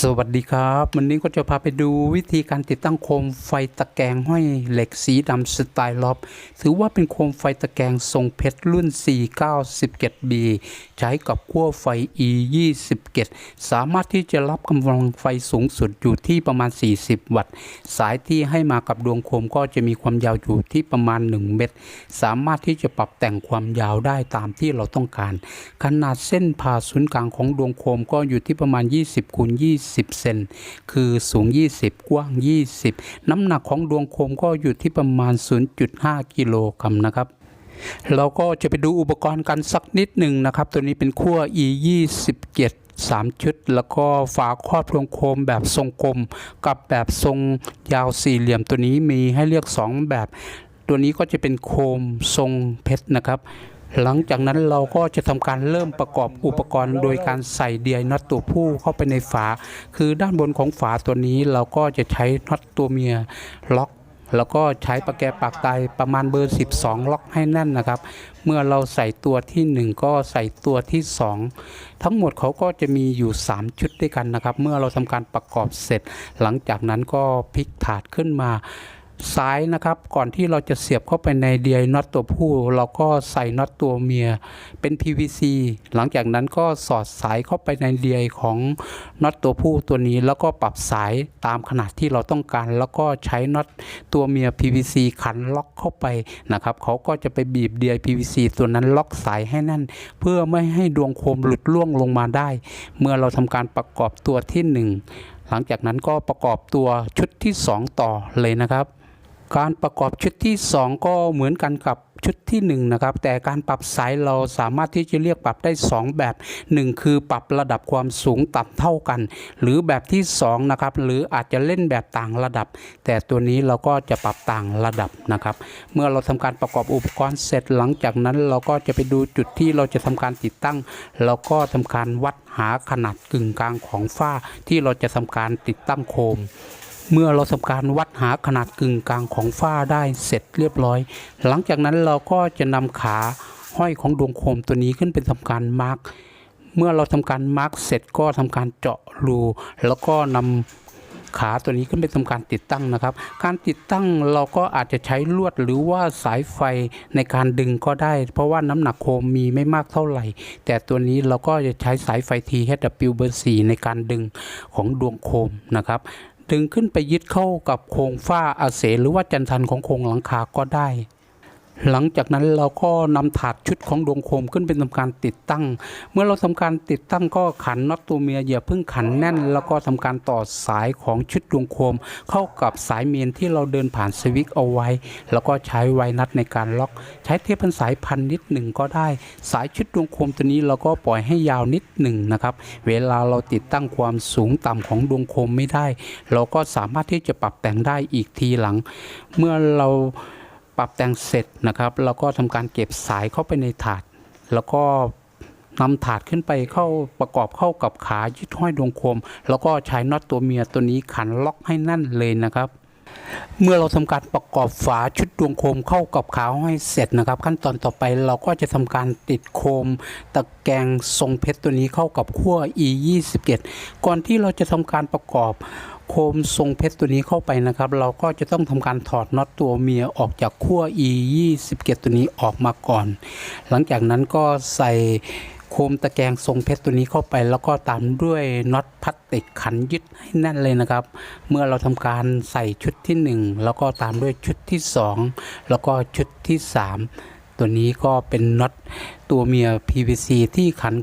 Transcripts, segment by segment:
สวัสดีครับ วันนี้ก็จะพาไปดูวิธีการติดตั้งโคมไฟตะแกรงห้อยเหล็กสีดำสไตล์ล็อบ ถือว่าเป็นโคมไฟตะแกรงทรงเพชรรุ่น 4917B ใช้กับขั้วไฟ E 27 สามารถที่จะรับกำลังไฟสูงสุดอยู่ที่ประมาณ 40 วัตต์ สายที่ให้มากับดวงโคมก็จะมีความยาวอยู่ที่ประมาณ 1 เมตร สามารถที่จะปรับแต่งความยาวได้ตามที่เราต้องการ ขนาดเส้นผ่าศูนย์กลางของดวงโคมก็อยู่ที่ประมาณ 20คูณ20 เซน คือสูง 20 กว้าง 20 น้ำหนักของดวงโคมก็อยู่ที่ประมาณ 0.5 กิโลกรัมนะครับเราก็จะไปดูอุปกรณ์กันสักนิดหนึ่งนะครับ ตัวนี้เป็นขั้ว e 2 7 3 ชุด แล้วก็ฝาครอบดวงโคมแบบทรงกลม กับแบบทรงยาวสี่เหลี่ยมตัวนี้มีให้เลือก 2 แบบ ตัวนี้ก็จะเป็นโคมทรงเพชรนะครับ หลังจากนั้นเราก็จะทำการเริ่มประกอบอุปกรณ์ โดยการใส่เดียน็อตตัวผู้เข้าไปในฝา คือด้านบนของฝาตัวนี้เราก็จะใช้น็อตตัวเมียล็อกแล้วก็ใช้ประแกปากตายประมาณเบอร์ 12 ล็อกให้แน่นนะครับ เมื่อเราใส่ตัวทีหนึ่1 ก็ใส่ตัวที่ 2 ทั้งหมดเขาก็จะมีอยู่ 3 ชุดด้วยกันนะครับ เมื่อเราทำการประกอบเสร็จ หลังจากนั้นก็พลิกถาดขึ้นมา ซ้ายนะครับ ก่อนที่เราจะเสียบเข้าไปในเดียน็อตตัวผู้ เราก็ใส่น็อตตัวเมียเป็น PVC หลังจากนั้นก็สอดสายเข้าไปในเดียของน็อตตัวผู้ตัวนี้ แล้วก็ปรับสายตามขนาดที่เราต้องการ แล้วก็ใช้น็อตตัวเมีย PVC ขันล็อกเข้าไปนะครับเขาก็จะไปบีบเดีย PVC ตัวนั้นล็อกสายให้แน่น เพื่อไม่ให้ดวงโคมหลุดล่วงลงมาได้ เมื่อเราทำการประกอบตัวที่หนึ่งหลังจากนั้นก็ประกอบตัวชุดที่สองต่อเลยนะครับ การประกอบชุดที่ 2 ก็เหมือนกันกับชุดที่1นะครับแต่การปรับสายเราสามารถที่จะเรียกปรับได้ 2 แบบ 1 คือปรับระดับความสูงต่ำเท่ากัน หรือแบบที่2นะครับหรืออาจจะเล่นแบบต่างระดับ แต่ตัวนี้เราก็จะปรับต่างระดับนะครับ เมื่อเราทำการประกอบอุปกรณ์เสร็จหลังจากนั้น เราก็จะไปดูจุดที่เราจะทำการติดตั้งเราก็ทำการวัดหาขนาดกึ่งกลางของฝ้าที่เราจะทำการติดตั้งโคม เมื่อเราทำการวัดหาขนาดกึ่งกลางของฝ้าได้เสร็จเรียบร้อย หลังจากนั้นเราก็จะนำขาห้อยของดวงโคมตัวนี้ขึ้นเป็นทำการมาร์กเมื่อเราทำการมาร์กเสร็จก็ทำการเจาะรูแล้วก็นำขาตัวนี้ขึ้นไปทำการติดตั้งนะครับ การติดตั้งเราก็อาจจะใช้ลวดหรือว่าสายไฟในการดึงก็ได้ เพราะว่าน้ำหนักโคมมีไม่มากเท่าไหร่ แต่ตัวนี้เราก็จะใช้สายไฟ THW เบอร์4ในการดึงของดวงโคมนะครับ ดึงขึ้นไปยึดเข้ากับโครงฝ้าอาเสหรือว่าจันทันของโครงหลังคาก็ได้ หลังจากนั้นเราก็นำถาดชุดของดวงโคมขึ้นเป็นทำการติดตั้ง เมื่อเราทำการติดตั้งก็ขันน็อตตัวเมียอย่าเพิ่งขันแน่น แล้วก็ทำการต่อสายของชุดดวงโคม เข้ากับสายเมนที่เราเดินผ่านสวิตช์เอาไว้ แล้วก็ใช้ไวนัทในการล็อก ใช้เทปพันสายพันนิดหนึ่งก็ได้ สายชุดดวงโคมตัวนี้เราก็ปล่อยให้ยาวนิดหนึ่งนะครับเวลาเราติดตั้งความสูงต่ำของดวงโคมไม่ได้ เราก็สามารถที่จะปรับแต่งได้อีกทีหลัง เมื่อเรา ปรับแต่งเสร็จนะครับเราก็ทำการเก็บสายเข้าไปในถาด แล้วก็นำถาดขึ้นไปเข้าประกอบเข้ากับขายึดห้อยดวงโคม แล้วก็ใช้น็อตตัวเมียตัวนี้ขันล็อกให้นั่นเลยนะครับ เมื่อเราทำการประกอบฝาชุดดวงโคมเข้ากับขาให้เสร็จนะครับ ขั้นตอนต่อไปเราก็จะทำการติดโคม ตะแกรงทรงเพชรตัวนี้เข้ากับขั้ว e 2 7ก่อนที่เราจะทำการประกอบโคมทรงเพชรตัวนี้เข้าไปนะครับ เราก็จะต้องทำการถอดน็อตตัวเมียออกจากขั้ว e 2 7ตัวนี้ออกมาก่อน หลังจากนั้นก็ใส่ โคมตะแกรงทรงเพชรตัวนี้เข้าไป แล้วก็ตามด้วยน็อตพลาสติกขันยึดให้แน่นเลยนะครับ เมื่อเราทำการใส่ชุดที่ 1 แล้วก็ตามด้วยชุดที่ 2 แล้วก็ชุดที่ 3 ตัวนี้ก็เป็นน็อตตัวเมีย PVC ที่ขัน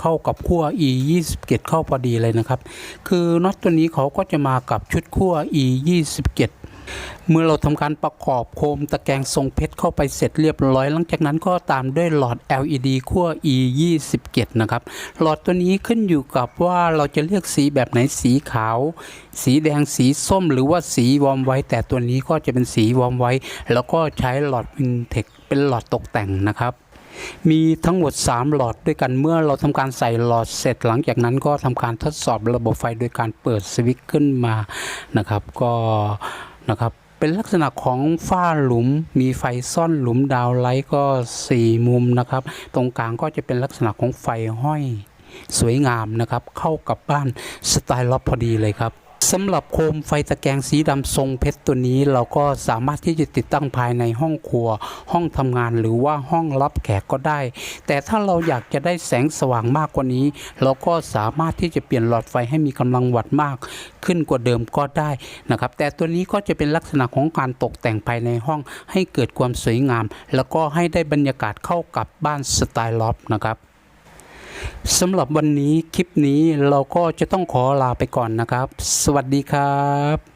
เข้ากับขั้ว E 2 7เข้าพอดีเลยนะครับ คือน็อตตัวนี้เขาก็จะมากับชุดขั้ว E 2 7 เมื่อเราทำการประกอบโคมตะแกรงทรงเพชรเข้าไปเสร็จเรียบร้อย หลังจากนั้นก็ตามด้วยหลอด LED ขั้ว E 27นะครับ หลอดตัวนี้ขึ้นอยู่กับว่าเราจะเลือกสีแบบไหนสีขาว สีแดงสีส้มหรือว่าสีวอมไว้ แต่ตัวนี้ก็จะเป็นสีวอมไว้ แล้วก็ใช้หลอดวินเทคเป็นหลอดตกแต่งนะครับมีทั้งหมด 3 หลอดด้วยกันเมื่อเราทำการใส่หลอดเสร็จหลังจากนั้นก็ทำการทดสอบระบบไฟโดยการเปิดสวิตช์ขึ้นมานะครับ ก็ นะครับ เป็นลักษณะของฝ้าหลุม มีไฟซ่อนหลุมดาวไลท์ก็ 4 มุมนะครับ ตรงกลางก็จะเป็นลักษณะของไฟห้อยสวยงามนะครับ เข้ากับบ้านสไตล์ล็อบพอดีเลยครับ สำหรับโคมไฟตะแกรงสีดำทรงเพชรตัวนี้เราก็สามารถที่จะติดตั้งภายในห้องครัว ห้องทำงานหรือว่าห้องรับแขกก็ได้ แต่ถ้าเราอยากจะได้แสงสว่างมากกว่านี้ เราก็สามารถที่จะเปลี่ยนหลอดไฟให้มีกำลังวัตต์มาก ขึ้นกว่าเดิมก็ได้นะครับ แต่ตัวนี้ก็จะเป็นลักษณะของการตกแต่งภายในห้องให้เกิดความสวยงาม แล้วก็ให้ได้บรรยากาศเข้ากับบ้านสไตล์ล็อบนะครับ สำหรับวันนี้คลิปนี้เราก็จะต้องขอลาไปก่อนนะครับ สวัสดีครับ